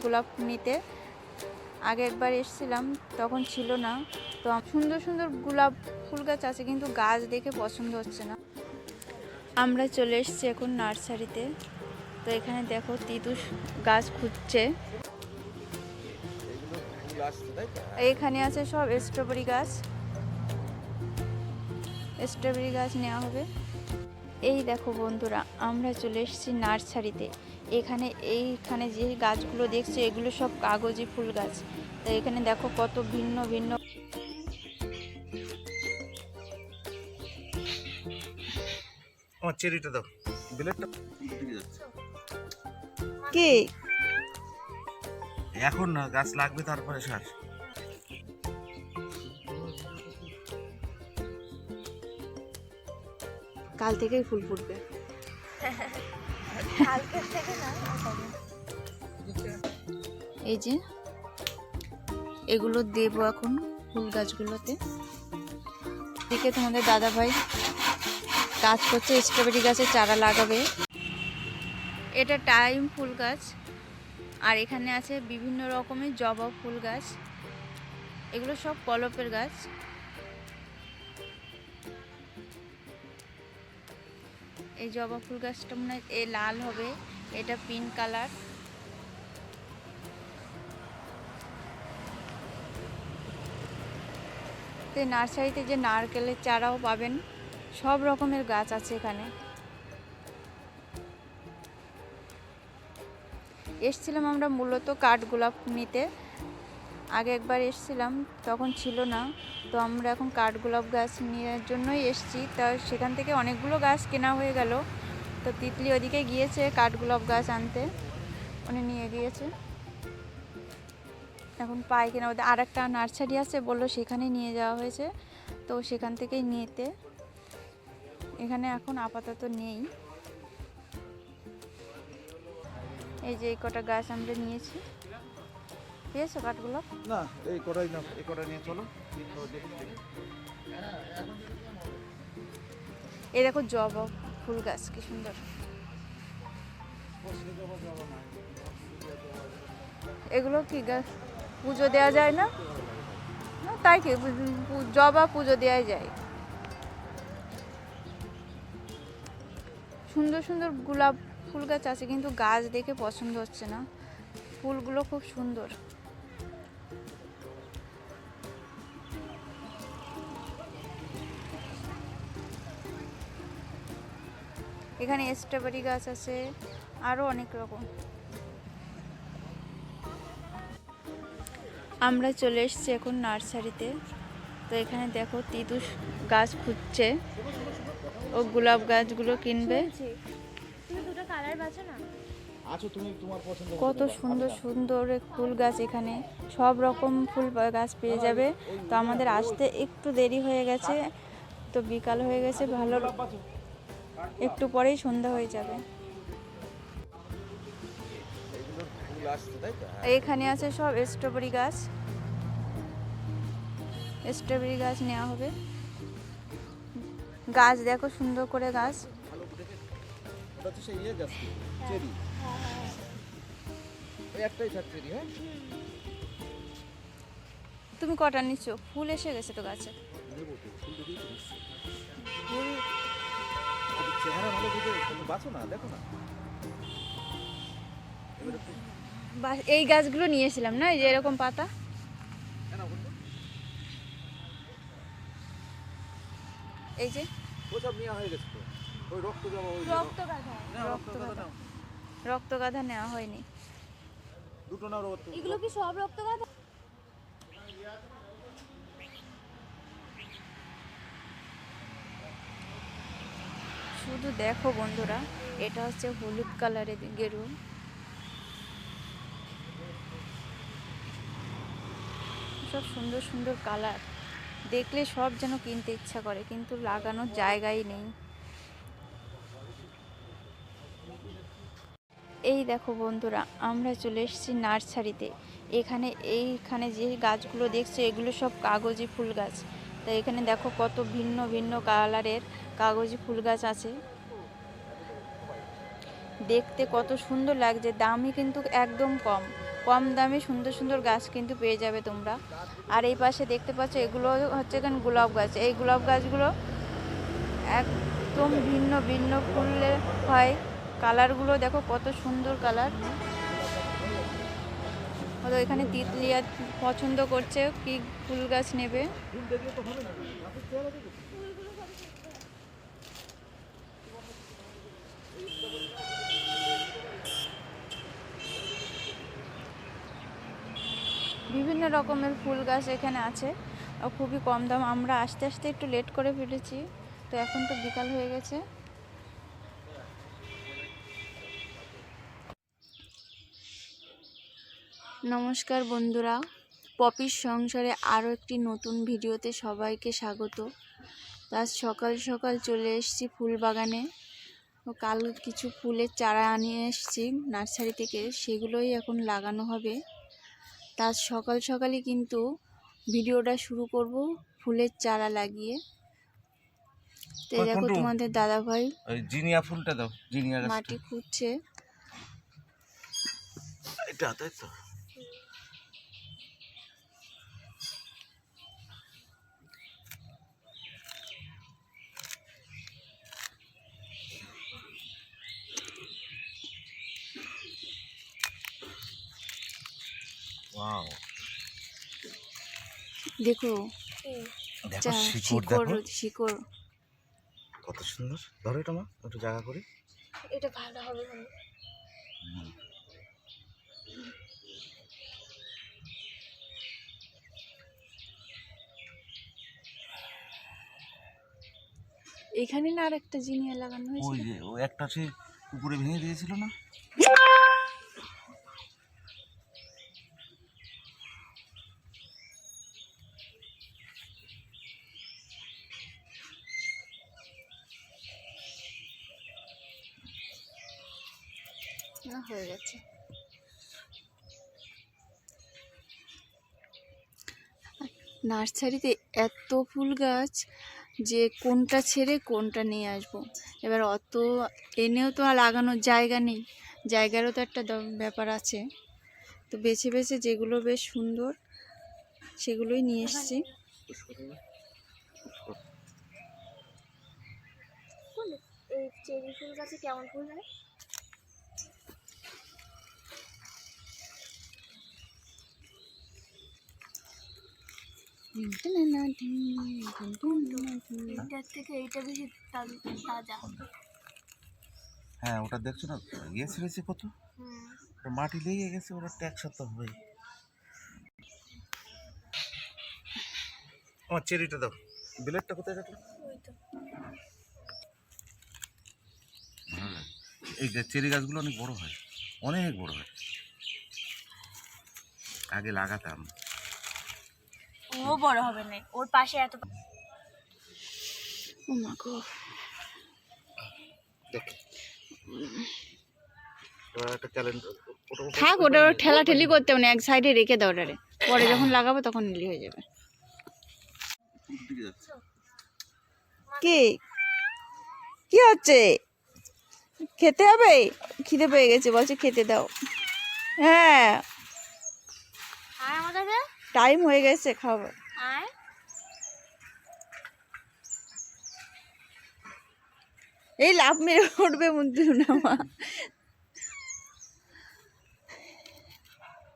কাঠগোলাপ নিতে। আগে একবার এসেছিলাম, তখন ছিল না। তো সুন্দর সুন্দর গোলাপ ফুল গাছ আছে, কিন্তু গাছ দেখে পছন্দ হচ্ছে না। আমরা চলে এসেছি এখন নার্সারিতে। তো এখানে দেখো তিতুস গাছ খুঁজছে। এখানে আছে সব স্ট্রবেরি গাছ। স্ট্রবেরি গাছ নেওয়া হবে। এই দেখো বন্ধুরা, আমরা চলে এসেছি নার্সারিতে। এখানে এইখানে যে গাছগুলো দেখছ এগুলো সব কাগজি ফুল গাছ। তো এখানে দেখো কত ভিন্ন ভিন্ন আমার চেরিটা দাও। বিলেটটা কি? এখন না গাছ লাগবে তারপরে সার। কাল থেকেই ফুল ফুটবে। এই যে, এগুলো দেবো এখন ফুল গাছগুলোতে। দিকে তোমাদের দাদা ভাই কাজ করছে স্ট্রবেরি গাছের চারা লাগাবে। এটা টাইম ফুল গাছ, আর এখানে আছে বিভিন্ন রকমের জবা ফুল গাছ। এগুলো সব কলপের গাছ। এই জবা ফুল গাছটা মনে হয় এ লাল হবে, এটা পিঙ্ক কালার তো নার্সারিতে যে নারকেলের চারাও পাবেন, সব রকমের গাছ আছে এখানে। এসছিলাম আমরা মূলত কাঠগোলাপ নিতে। আগে একবার এসছিলাম, তখন ছিল না। তো আমরা এখন কাঠগোলাপ গাছ নেওয়ার জন্যই এসছি। তা সেখান থেকে অনেকগুলো গাছ কেনা হয়ে গেল। তো তিতলি ওদিকে গিয়েছে কাঠগোলাপ গাছ আনতে। উনি নিয়ে গিয়েছে। এখন পাই কেনা ওদের আর একটা নার্সারি আছে বলল সেখানে নিয়ে যাওয়া হয়েছে। তো সেখান থেকেই নিতে। এখানে এখন আপাতত নেই। এই যে এই কটা গাছ আমরা নিয়েছি। পেয়েছ কাঠগোলাপ? না, এই কটাই না, এই কটা নিয়ে চলো। এই দেখো জবা ফুল গাছ, কি সুন্দর। এগুলো কি গাছ পুজো দেওয়া যায় না? তাই কি জবা পুজো দেওয়া যায়। সুন্দর সুন্দর গোলাপ ফুল গাছ আছে, কিন্তু গাছ দেখে পছন্দ হচ্ছে না। ফুলগুলো খুব সুন্দর। এখানে স্ট্রবেরি গাছ আছে আরও অনেক রকম। আমরা চলে এসেছি এখন নার্সারিতে। তো এখানে দেখো তিতুস গাছ খুঁজছে ও গোলাপ গাছগুলো কিনবে। তুমি দুটো কালার বাছো না? আছো তুমি তোমার পছন্দ কত সুন্দর সুন্দর ফুল গাছ এখানে। সব রকম ফুল গাছ পেয়ে যাবে। তো আমাদের আসতে একটু দেরি হয়ে গেছে। তো বিকাল হয়ে গেছে ভালো একটু পরেই সন্ধ্যা হয়ে যাবে। এখানে আছে সব স্ট্রবেরি গাছ। স্ট্রবেরি গাছ নেওয়া হবে। গাছ দেখো, সুন্দর করে গাছ। তুমি কটা নিচ্ছ? ফুল এসে গেছে তো গাছে। চেহারা ভালো বাঁচো না দেখো না। বা- এই গাছগুলো নিয়েছিলাম না এই যে এরকম পাতা? এই যে। ওসব নেওয়া হয়ে গেছে তো। ওই রক্ত জমা ওই রক্ত গাধা রক্ত গাধা নেওয়া। হয়নি। দুটো নাও রক্ত এগুলো কি সব রক্ত গাধা শুধু দেখো বন্ধুরা, এটা হচ্ছে হলুদ কালারের গেরু সব সুন্দর সুন্দর কালার। দেখলে সব যেন কিনতে ইচ্ছা করে, কিন্তু লাগানোর জায়গাই নেই। এই দেখো বন্ধুরা, আমরা চলে এসেছি নার্সারিতে। এখানে, এইখানে যে গাছগুলো দেখছ, এগুলো সব কাগজি ফুল গাছ। তো এখানে দেখো কত ভিন্ন ভিন্ন কালারের কাগজি ফুল গাছ আছে। দেখতে কত সুন্দর লাগছে, দামই কিন্তু একদম কম। কম দামে সুন্দর সুন্দর গাছ কিন্তু পেয়ে যাবে তোমরা। আর এই পাশে দেখতে পাচ্ছ, এগুলো হচ্ছে এখানে গোলাপ গাছ? এই গোলাপ গাছগুলো একদম ভিন্ন ভিন্ন ফুলের হয়। কালারগুলো দেখো কত সুন্দর কালার। হয়তো এখানে তিতলিয়া পছন্দ করছে, কি ফুল গাছ নেবে ফুল দেখলে তো হবে না গাছের চেহারা দেখো বিভিন্ন রকমের ফুল গাছ এখানে আছে। খুবই কম দাম। আমরা আস্তে আস্তে একটু লেট করে ফেলেছি। তো এখন তো বিকাল হয়ে গেছে। নমস্কার বন্ধুরা। পপির সংসারে আরও একটি নতুন ভিডিওতে সবাইকে স্বাগত। আজ সকাল সকাল চলে এসেছি ফুল বাগানে কাল কিছু ফুলের চারা আনিয়ে এসেছি নার্সারি থেকে। সেগুলোই এখন লাগানো হবে। তার সকাল সকালই কিন্তু ভিডিওটা শুরু করব ফুলের চারা লাগিয়ে। তো দেখো তোমাদের দাদা ভাই ওই জিনিয়া ফুলটা দাও জিনিয়া মাটি খুঁজছে এটা তাই তো। দেখো। দেখো শিকড় শিকড় দেখো। শিকড়। কত সুন্দর। ধরো এটা মা একটু জায়গা করে। এটা ভালো হবে এখানে না আর একটা জিনিয়া লাগানো হয়েছে ওই যে ও একটা সে উপরে ভেঙে দিয়েছিল না হয়ে গেছে নার্সারিতে এত ফুল গাছ যে কোনটা ছেড়ে কোনটা নিয়ে আসব। এবার অত এনেও তো আর লাগানোর জায়গা নেই। জায়গারও তো একটা ব্যাপার আছে। তো বেছে বেছে যেগুলো বেশ সুন্দর, সেগুলোই নিয়ে এসেছি। কেমন ফুল হয়? এটার থেকে এইটা বেশি তাজা হ্যাঁ ওটা দেখছ না? ইয়ে ছেড়েছে কত? মাটি লেগে গেছে ওটা এক সপ্তাহ হবেই আমার চেরিটা দাও। বিলেটটা কোথায় রাখল? তো এই চেরি গাছগুলো অনেক বড় হয়। অনেক বড় হয়। আগে লাগাতাম। ও বড় হবে না ওর পাশে এত ও মা গো। থাক ওটা ওর ঠেলা ঠেলি করতে হবে না এক সাইডে রেখে দাও ওটারে। পরে যখন লাগাবো তখন নিলি হয়ে যাবে। কি? কি হচ্ছে? খেতে হবে? খিদে পেয়ে গেছে বলছে খেতে দাও। হ্যাঁ টাইম হয়ে গেছে খাব আর? এই লাভ মেরে উঠবে মন্দির না মা।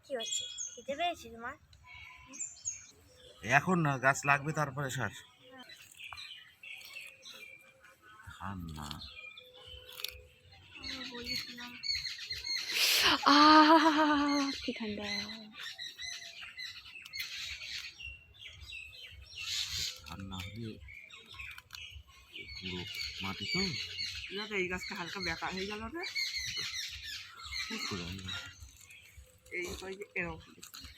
কি হচ্ছে? খেতে পেয়েছি তোমার এখন না গাছ লাগবে তারপরে সার। খান না। বলেছিলাম আহ কি ঠান্ডা। না হলে পুরো মাটি তো এই গাছটা হালকা বেকার হয়ে গেল না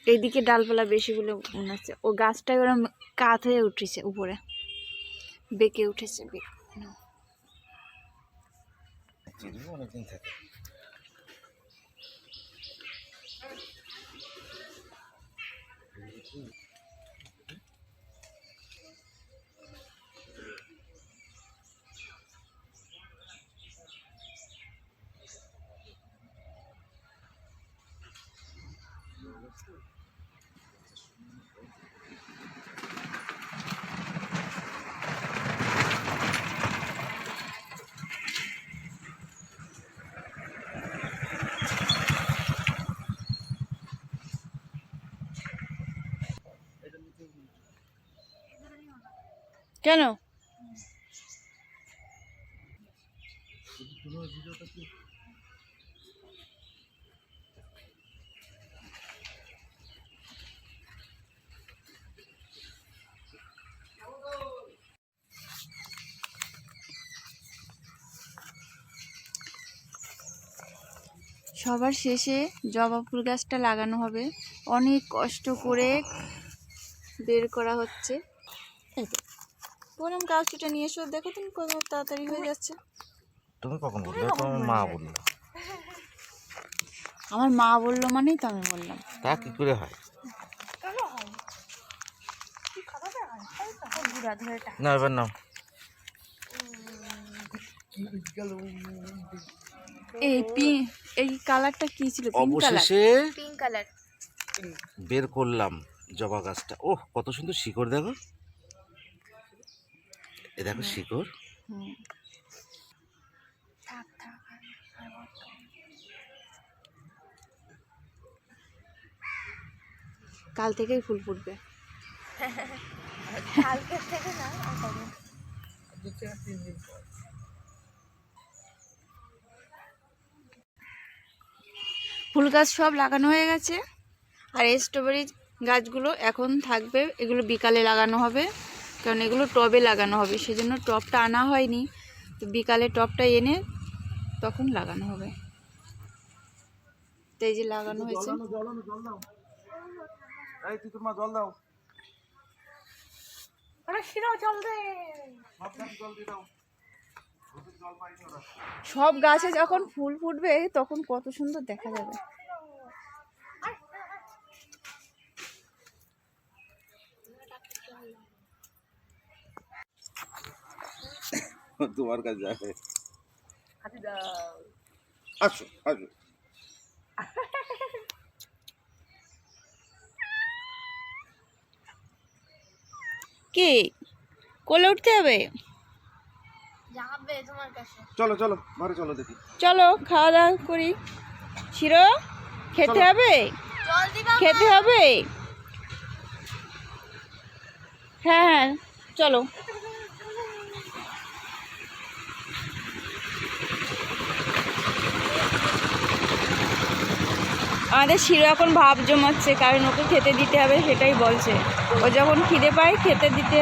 এইদিকে ডালপালা বেশি বলে মনে হচ্ছে। ও গাছটা ওরম কাত হয়ে উঠেছে উপরে। বেঁকে উঠেছে বে- অনেকদিন থাকে। কেন? সবার শেষে জবা ফুল গাছটা লাগানো হবে। অনেক কষ্ট করে বের করা হচ্ছে। বললাম কাজটা নিয়ে এসো। দেখো তুমি কত তাড়াতাড়ি হয়ে যাচ্ছে। তুমি কখন বললে? তোমার মা বলল। আমার মা বলল মানেই তো আমি বললাম। তা কি করে হয়? না এবার নাও। এই পি এই কালারটা কি ছিল? কালার অবশেষে পিঙ্ক কালার। বের করলাম জবা গাছটা। ওহ কত সুন্দর শিকড় দেখো। এ দেখো শিকড়। থাক থাক কাল থেকেই ফুল ফুটবে। কালকে থেকে না ফুল গাছ সব লাগানো হয়ে গেছে। আর এই স্ট্রবেরি গাছগুলো এখন থাকবে এগুলো বিকালে লাগানো হবে। কারণ এগুলো টবে লাগানো হবে সেজন্য টবটা আনা হয়নি। তো বিকালে টবটা এনে তখন লাগানো হবে। তো এই যে লাগানো হয়েছে। এই তুই তোমার জল দাও। আরে শিরাও জল দে। জল দিয়ে দাও। সব গাছে যখন ফুল ফুটবে তখন কত সুন্দর দেখা যাবে। তোমার কাছে যাবে। আসো আসো। কি? কোলে উঠতে হবে? যাবে তোমার কাছে। চলো চলো ঘরে চলো দেখি। চলো খাওয়া দাওয়া করি। শিরো খেতে হবে? খেতে হবে? হ্যাঁ হ্যাঁ চলো। আমাদের শিরো এখন ভাব জমাচ্ছে কারণ ওকে খেতে দিতে হবে সেটাই বলছে। ও যখন খিদে পায় খেতে দিতে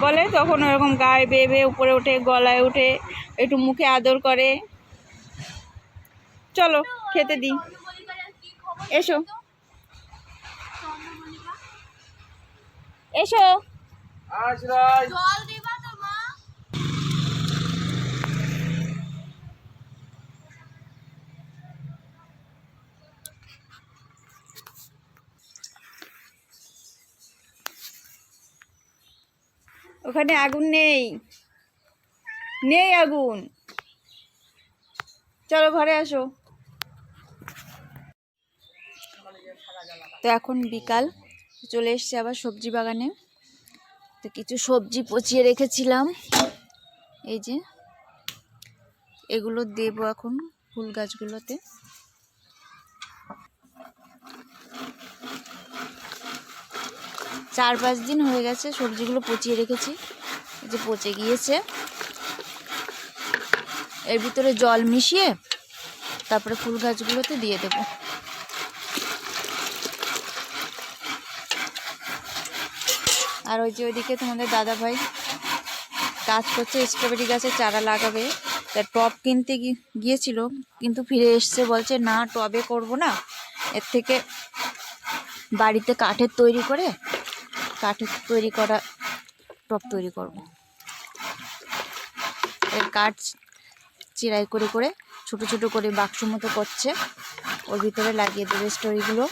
বলে তখন ওরকম গায়ে বেয়ে বেয়ে উপরে ওঠে গলায় উঠে একটু মুখে আদর করে। চলো খেতে দিই। এসো। এসো। ওখানে আগুন নেই। নেই আগুন। চলো ঘরে আসো। তো এখন বিকাল, চলে এসছে আবার সবজি বাগানে। তো কিছু সবজি পচিয়ে রেখেছিলাম। এই যে, এগুলো দেবো এখন ফুল গাছগুলোতে। চার পাঁচ দিন হয়ে গেছে, সবজিগুলো পচিয়ে রেখেছি। যে পচে গিয়েছে। এর ভিতরে জল মিশিয়ে তারপরে ফুল গাছগুলোতে দিয়ে দেব। আর ওই যে ওইদিকে তোমাদের দাদা ভাই কাজ করছে স্ট্রবেরি গাছের চারা লাগাবে। তা টব কিনতে গিয়েছিল, কিন্তু ফিরে এসছে, বলছে, না, টবে করব না। এর থেকে বাড়িতে কাঠের তৈরি করে কাঠের তৈরি করা টপ তৈরি করব। এর কাঠ চিরাই করে করে ছোট ছোট করে বাক্স মতো করছে। ওর ভিতরে লাগিয়ে দেবে স্টোরিগুলো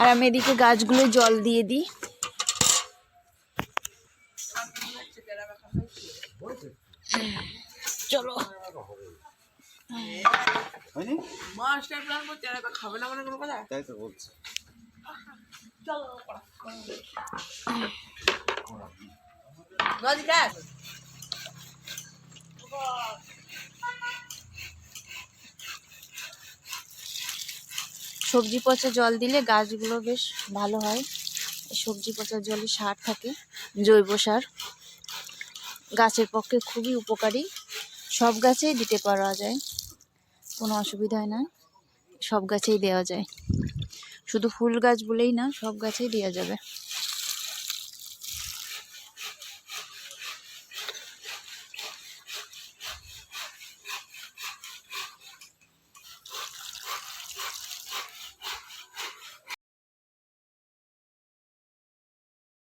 আর আমি এদিকে গাছগুলো জল দিয়ে দিই। চলো। মাস্টার প্ল্যান করতে খাবে না মানে কোনো কথা? তাই তো বলছি। সবজি পচে জল দিলে গাছগুলো বেশ ভালো হয়। সবজি পচার জলে সার থাকে, জৈব সার। গাছের পক্ষে খুবই উপকারী। সব গাছেই দিতে পারা যায়, কোনো অসুবিধা হয় না সব গাছেই দেওয়া যায়। শুধু ফুল গাছ বলেই না সব গাছেই দেওয়া যাবে।